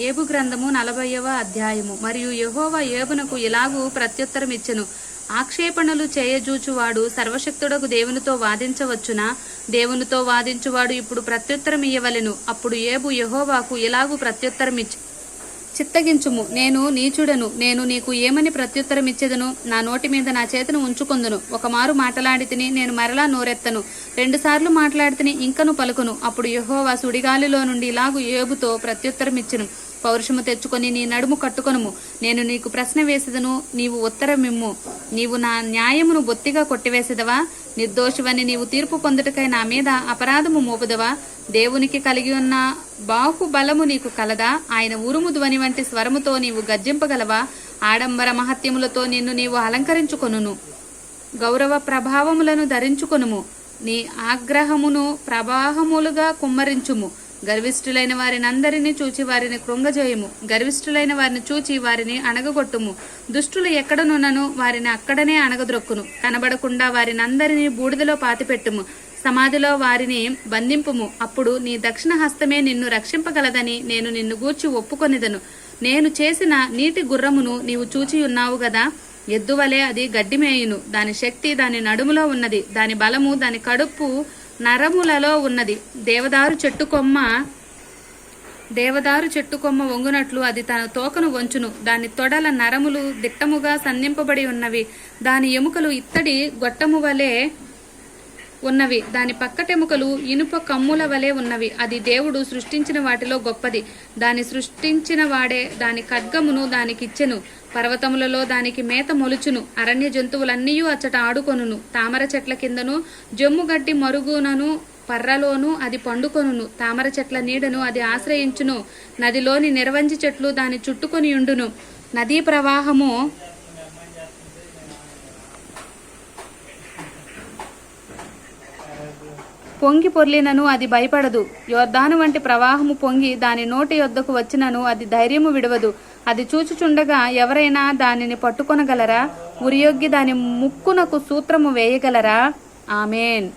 ఏబు గ్రంథము నలభైవ అధ్యాయము. మరియు యహోవ ఏబునకు ఇలాగూ ప్రత్యుత్తరమిచ్చెను. ఆక్షేపణలు చేయజూచువాడు సర్వశక్తుడకు దేవునితో వాదించవచ్చునా? దేవునితో వాదించువాడు ఇప్పుడు ప్రత్యుత్తరం ఇయ్యవలెను అప్పుడు ఏబు యహోవాకు ఇలాగూ ప్రత్యుత్తరమిచ్చు చిత్తగించుము. నేను నీచుడను. నేను నీకు ఏమని ప్రత్యుత్తరమిచ్చేదను? నా నోటి మీద నా చేతను ఉంచుకొందును. ఒకమారు మాట్లాడి తిని నేను మరలా నోరెత్తను. రెండుసార్లు మాట్లాడితిని ఇంకను పలుకును. అప్పుడు యహోవా సుడిగాలిలో నుండి ఇలాగు ఏబుతో ప్రత్యుత్తరమిచ్చును. పౌరుషము తెచ్చుకొని నీ నడుము కట్టుకొనుము. నేను నీకు ప్రశ్న వేసేదను నీవు ఉత్తరమిమ్ము. నీవు నా న్యాయమును బొత్తిగా కొట్టివేసేదవా? నిర్దోషివని నీవు తీర్పు పొందుటకై నా మీద అపరాధము మోపుదవా? దేవునికి కలిగి ఉన్న బాహుబలము నీకు కలదా? ఆయన ఉరుము ధ్వని వంటి స్వరముతో నీవు గర్జింపగలవా? ఆడంబర మహత్యములతో నిన్ను నీవు అలంకరించుకొనును. గౌరవ ప్రభావములను ధరించుకొనుము. నీ ఆగ్రహమును ప్రవాహములుగా కుమ్మరించుము. గర్విష్ఠులైన వారిని అందరినీ చూచి వారిని కృంగజేయము. గర్విష్ఠులైన వారిని చూచి వారిని అణగగొట్టుము. దుష్టులు ఎక్కడనున్నను వారిని అక్కడనే అణగద్రొక్కును కనబడకుండా వారిని అందరినీ బూడిదలో పాతిపెట్టుము. సమాధిలో వారిని బంధింపుము. అప్పుడు నీ దక్షిణ హస్తమే నిన్ను రక్షింపగలదని నేను నిన్ను గూర్చి ఒప్పుకొనిదను. నేను చేసిన నీటి గుర్రమును నీవు చూచి ఉన్నావు గదా? ఎద్దువలే అది గడ్డిమేయును. దాని శక్తి దాని నడుములో ఉన్నది. దాని బలము దాని కడుపు నరములలో ఉన్నది. దేవదారు చెట్టు కొమ్మ దేవదారు చెట్టు కొమ్మ వంగునట్లు అది తన తోకను వంచును. దాని తొడల నరములు దిట్టముగా సంధింపబడి ఉన్నవి. దాని ఎముకలు ఇత్తడి గొట్టము వలె ఉన్నవి. దాని పక్కటెముకలు ఇనుప కమ్ముల వలె ఉన్నవి. అది దేవుడు సృష్టించిన వాటిలో గొప్పది. దాని సృష్టించిన వాడే దాని ఖడ్గమును దానికిచ్చెను. పర్వతములలో దానికి మేత మొలుచును. అరణ్య జంతువులన్నీ అచ్చట ఆడుకొనును. తామర చెట్ల కిందను జమ్ముగడ్డి మరుగునను పర్రలోను అది పండుకొనును. తామర చెట్ల నీడను అది ఆశ్రయించును. నదిలోని నిర్వంజి చెట్లు దాని చుట్టుకొని ఉండును నదీ ప్రవాహము పొంగి పొర్లినను అది భయపడదు. యోర్ధాను వంటి ప్రవాహము పొంగి దాని నోటి యొద్దకు వచ్చినను అది ధైర్యము విడవదు. అది చూచుచుండగా ఎవరైనా దానిని పట్టుకొనగలరా? ఉరియొగ్గి దాని ముక్కునకు సూత్రము వేయగలరా? ఆమెన్.